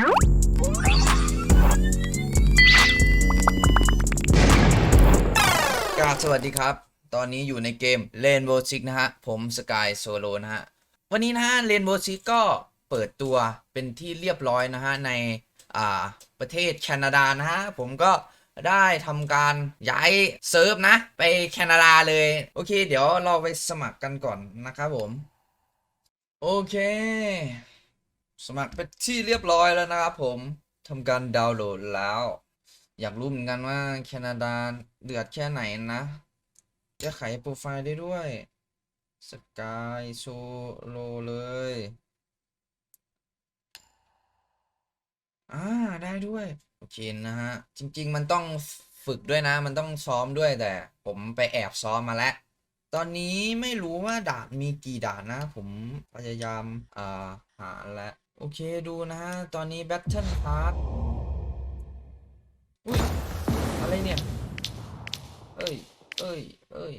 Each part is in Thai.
กราบสวัสดีครับ ตอนนี้อยู่ในเกม Rainbow Six นะฮะ ผมสกายโซโลนะฮะ วันนี้นะฮะ Rainbow Six ก็เปิดตัวเป็นที่เรียบร้อยนะฮะ ในอ่าประเทศแคนาดานะฮะ ผมก็ได้ทำการย้ายเซิร์ฟนะ ไปแคนาดาเลย โอเค เดี๋ยวเราไปสมัครกันก่อนนะครับผม โอเค สมัครเป็นที่เรียบร้อยแล้วนะครับผมทำการดาวน์โหลดแล้ว อยากรู้เหมือนกันว่าแคนาดาเดือดแค่ไหนนะแก้ไขโปรไฟล์ได้ด้วยสกายโซโลเลยอ่าได้ด้วย โอเคนะฮะ จริง ๆ มันต้องฝึกด้วยนะ มันต้องซ้อมด้วยแต่ ผมไปแอบซ้อมมาแล้ว ตอนนี้ไม่รู้ว่าด่านมีกี่ด่านนะ ผมพยายามอ่าหาแล้ว โอเคดูนะฮะ ตอนนี้ Battle Pass อุ้ยอะไรเนี่ย เอ้ย เอ้ย เอ้ย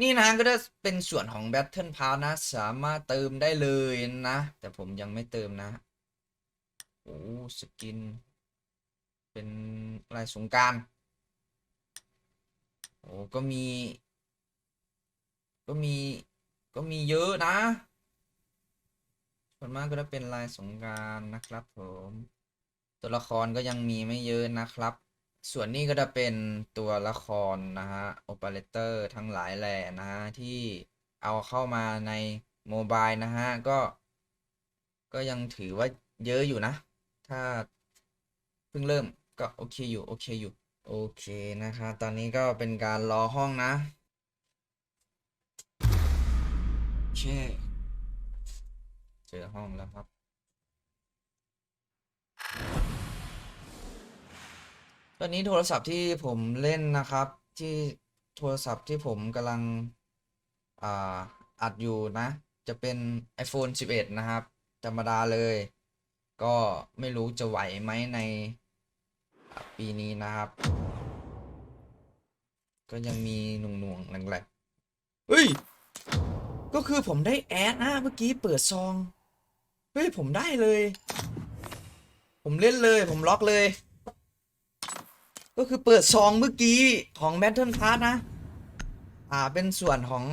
นี่นะก็จะเป็นส่วนของ Battle Pass นะ สามารถเติมได้เลยนะ แต่ผมยังไม่เติมนะ โอ้สกิน เป็นลายสงการโอ้ก็มี ก็มี ก็มีเยอะนะ ส่วนมากก็จะเป็นลายสงการนะครับผม ตัวละครก็ยังมีไม่เยอะนะครับ ส่วนนี้ก็จะเป็นตัวละครนะฮะโอเปอเรเตอร์ทั้งหลายแหล่นะฮะที่เอาเข้ามาในโมบายนะฮะก็ ก็ยังถือว่าเยอะอยู่นะ ถ้าเพิ่งเริ่มก็โอเคอยู่โอเคอยู่โอเคนะครับตอนนี้ก็เป็นการรอห้องนะโอเค เจอห้องแล้วครับ ตอนนี้โทรศัพท์ที่ผมเล่นนะครับ ที่โทรศัพท์ที่ผมกำลังอ่าอัดอยู่นะ จะเป็น iPhone 11 นะครับ ธรรมดาเลย ก็ไม่รู้จะไหวไหมในปีนี้นะครับ ก็ยังมีหน่วงๆแหลกๆเฮ้ย ก็คือผมได้แอดนะเมื่อกี้เปิดซอง เฮ้ย ผมได้เลย ผมเล่นเลย ผมล็อกเลย ก็คือเปิดซองเมื่อกี้ของ Battle Pass นะ อ่า เป็นส่วนของ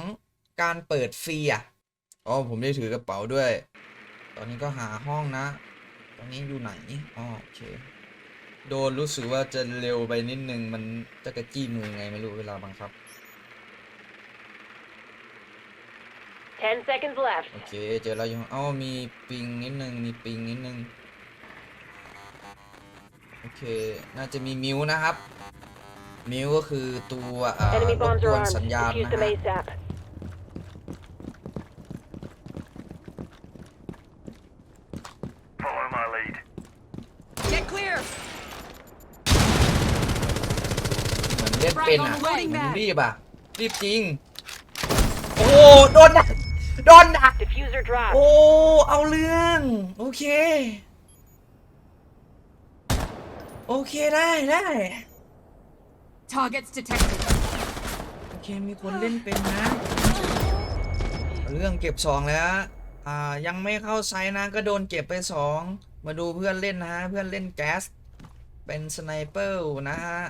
การเปิดฟรีอะ อ๋อ ผมได้ถือกระเป๋าด้วย ตอนนี้ก็หาห้องนะ ตอนนี้อยู่ไหน อ๋อ โอเค โดนรู้สึกว่าจะเร็วไปนิดนึง มันจะกระจี้มือไงไม่รู้เวลาบังคับ 10 seconds left. โอเค เจอแล้วอยู่เอ้ามีปิงนิดนึง มีปิงนิดนึง โอเค น่าจะมีมิวนะครับ มิวก็คือตัวเอ่อ Enemy รบ bombs ก are วน armed. สัญญาณ Defuse นะ them ฮะ ASAP. Follow my lead. Get clear! เหมือนเล่นเป็นอะ Right on the loading มัน mag รีบอะ รีบจริง โอ้โหโดนดัก โดนดัก Diffuser dropped. โอ้เอาเรื่อง โอเค โอเคได้ได้ Targets detected. โอเคมีคนเล่นเป็นนะเอาเรื่องเก็บสองแล้ว อ่ายังไม่เข้าไซส์นะก็โดนเก็บไปสองมาดูเพื่อนเล่นนะฮะเพื่อนเล่นแก๊ส เป็นสไนเปอร์นะฮะ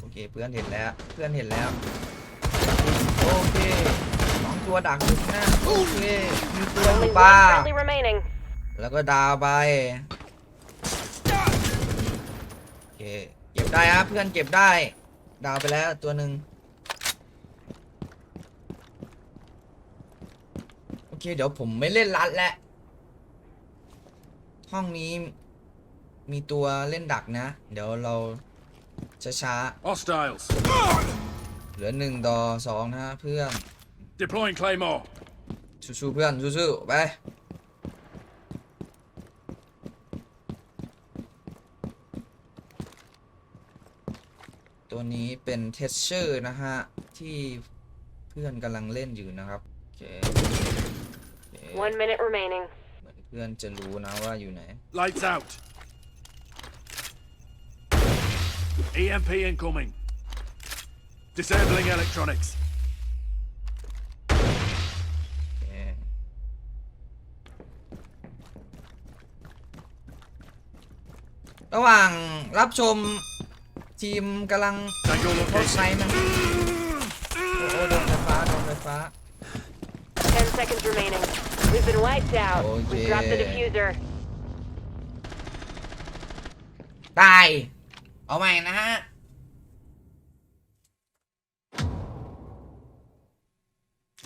โอเคเพื่อนเห็นแล้วเพื่อนเห็นแล้ว โอเค สองตัวดักอยู่ข้างหน้าโอเคมีตัวอ Only ยู่ one ป่า friendly remaining. แล้วก็ดาวไปโอเคเก็บได้ครับเพื่อนเก็บได้ ดาวไปแล้วตัวหนึ่งโอเค เดี๋ยวผมไม่เล่นรัดแล้วห้องนี้มีตัวเล่นดักนะ เดี๋ยวเราช้า Hostiles. ๆเหลือหนึ่งดอสองนะฮะเพื่อน Deploying Claymore. สู้ๆเพื่อนสู้ๆไป ตัวนี้เป็นเทสเชอร์นะฮะ ที่เพื่อนกำลังเล่นอยู่นะครับโอเคโอเค One minute remaining. เหมือนเพื่อนจะรู้นะว่าอยู่ไหน Lights out. EMP incoming. Disabling electronics. ระหว่างรับชมทีมกำลัง Tango เข้าไซ location. ต์นะโอ้โอ้โดนไฟฟ้าโดนไฟฟ้า10 seconds remaining. We've been wiped out. We dropped the Okay. diffuser. ตาย เอาใหม่นะฮะ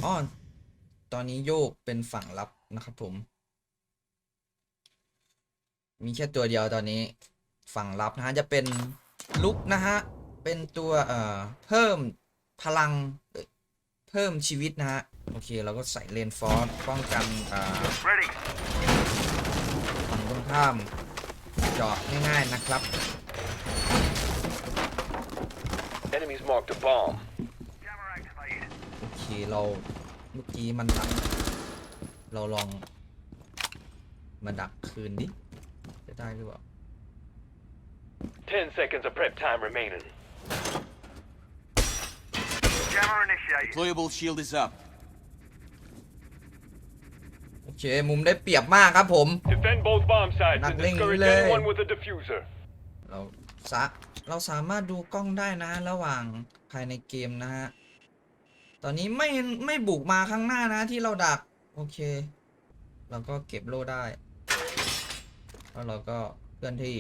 อ้อตอนนี้โยกเป็นฝั่งรับนะครับผม มีแค่ตัวเดียวตอนนี้ ฝั่งรับนะฮะจะเป็นลุกนะฮะ เป็นตัวเอ่อเพิ่มพลังเอ้ยเพิ่มชีวิตนะฮะ โอเคเราก็ใส่เลนฟอร์สป้องกันอ่า Ready. ฝั่งตรงข้ามเจาะง่ายๆนะครับ Enemies marked a bomb. โอเคเราเมื่อกี้มันดักเราลองมาดักคืนดิจะได้หรือเปล่า 10 seconds of prep time remaining. Deployable shield is up. โอเค มุมได้เปรียบมากครับผม Defend both bomb sites and Nakling discourage nila eh. anyone with a diffuser. เราสะเราสามารถดูกล้องได้นะ ระหว่างภายในเกมนะฮะ ตอนนี้ไม่ไม่บุกมาข้างหน้านะที่เราดัก โอเค เราก็เก็บโล่ได้ แล้วเราก็เคลื่อนที่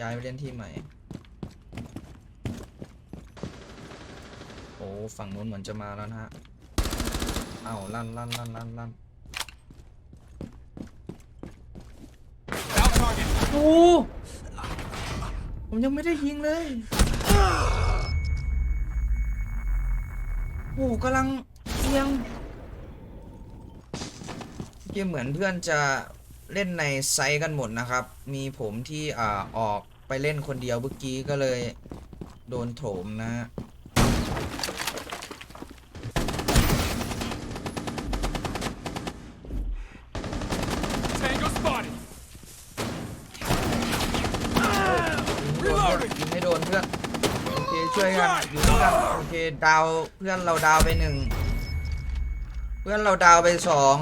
ย้ายไปเล่นที่ใหม่ โอ้ ฝั่งนู้นเหมือนจะมาแล้วนะฮะ เอ้าลั่นลั่นลั่นลั่นลั่นโอ้ผมยังไม่ได้ยิงเลย โอ้กำลังเอียงเกมเหมือนเพื่อนจะ เล่นในไซต์กันหมดนะครับ มีผมที่อ่าออกไปเล่นคนเดียวเมื่อกี้ก็เลยโดนโถมนะฮะ Tango spotted. ยิงไม่โดนเพื่อนโอเคช่วยกันอยู่ด้วยกันโอเคดาวเพื่อนเราดาวไปหนึ่งเพื่อนเราดาวไปสอง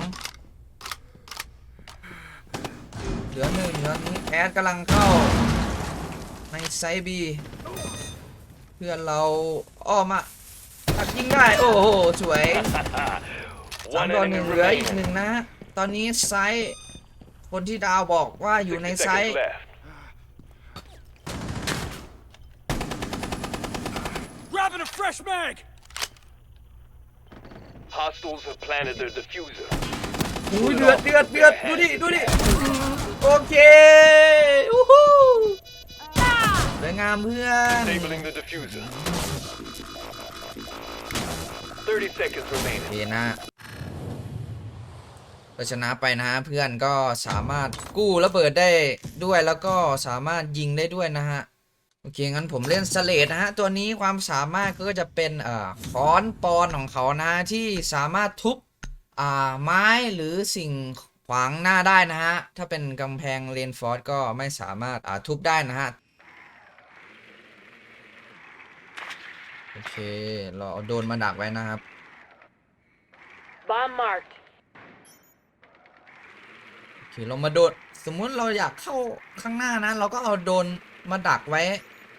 เห ลือหนึ่งเหลือนี้แอดกำลังเข้า ในไซบีเพื่อนเราอ้อมอะตักยิงได้ โอ้โห สวยสาม One ต่อหนึ่ง enemy เหลืออีกห remaining. นึ่งนะ ตอนนี้ไซส์คนที่ดาวบอกว่าอยู่ใน60ไซ seconds ส์ left. Grabbing a fresh mag. Hostiles have planted their diffuser. อุ้ยเดือดเดือดเดือดดูดิดูดิโอเคอู้หูสวยงามเพื่อน Disabling the diffuser. 30 seconds โอ remaining. เคนะก็ชนะไปนะฮะเพื่อนก็สามารถกู้ระเบิดได้ด้วยแล้วก็สามารถยิงได้ด้วยนะฮะโอเคงั้นผมเล่นสเลดนะฮะตัวนี้ความสามารถก็จะเป็นเอ่อค้อนปอนของเขานะที่สามารถทุบอ่า ไม้หรือสิ่งขวางหน้าได้นะฮะ ถ้าเป็นกำแพงเรนฟอร์ดก็ไม่สามารถอ่าทุบได้นะฮะ โอเค เราเอาโดนมาดักไว้นะครับ Bomb marked. โอเคเรามาโดน สมมุติเราอยากเข้าข้างหน้านะ เราก็เอาโดนมาดักไว้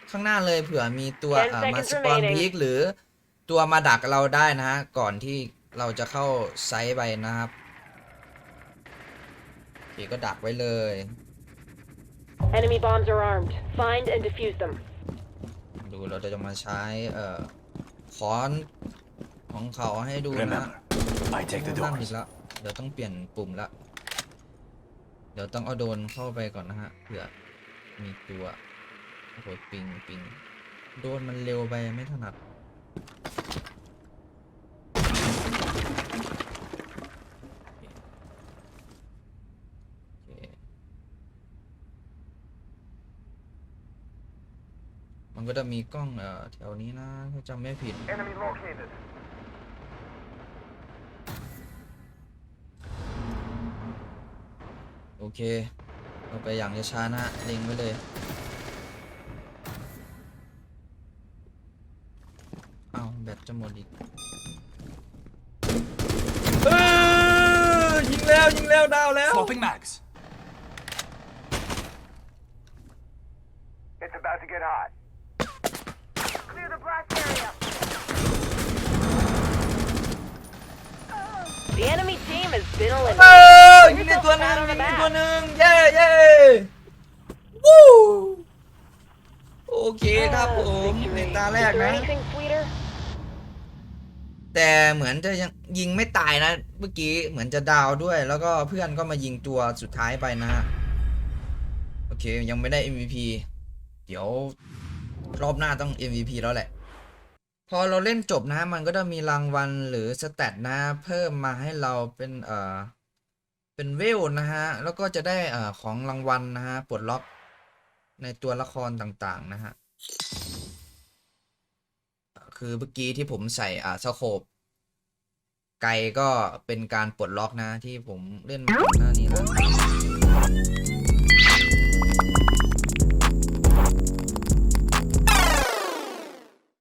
ข้างหน้าเลยเผื่อมีตัว10อ่ามา seconds สปอน remaining พีกหรือตัวมาดักเราได้นะฮะ ก่อนที่ เราจะเข้าไซต์ไปนะครับโอเคก็ดักไว้เลย Enemy bombs are armed. Find and defuse them. ดูเราจะมาใช้ เอ่อค้อนของเขาให้ดูนะ Remember, I take the นั่นอี doors. กแล้วเดี๋ยวต้องเปลี่ยนปุ่มละ เดี๋ยวต้องเอาโดรนเข้าไปก่อนนะฮะเผื่อมีตัว โอ้โหปิงปิงโดรนมันเร็วไปไม่ถนัดโอเค มันก็จะมีกล้องเอ่อแถวนี้นะถ้าจำไม่ผิด Enemy located. โอเคเราไปอย่างช้าๆนะฮะเล็งไว้เลยเอาแบตจะหมดอีกเออยิงแล้วยิงแล้วดาวแล้ว Swapping mags. It's about to get hot. Clear the blast area. The enemy team has been เอ eliminated. อยิงในตัวหนึงยิงในตัวหนึงเย้เย้วู้โอเคครับผมในตาแรก Is there นะ anything sweeter? แต่เหมือนจะยังยิงไม่ตายนะ เมื่อกี้เหมือนจะดาวด้วย แล้วก็เพื่อนก็มายิงตัวสุดท้ายไปนะฮะโอเคยังไม่ได้ MVP เดี๋ยว รอบหน้าต้อง MVP แล้วแหละ พอเราเล่นจบนะ มันก็จะมีรางวัลหรือสเตตนะ เพิ่มมาให้เราเป็นเอ่อเป็นเวลนะฮะ แล้วก็จะได้เอ่อของรางวัลนะฮะปลดล็อกในตัวละครต่างๆนะฮะ คือเมื่อกี้ที่ผมใส่อ่าสโคปไกลก็เป็นการปลดล็อกนะที่ผมเล่นมาหน้านี้แล้ว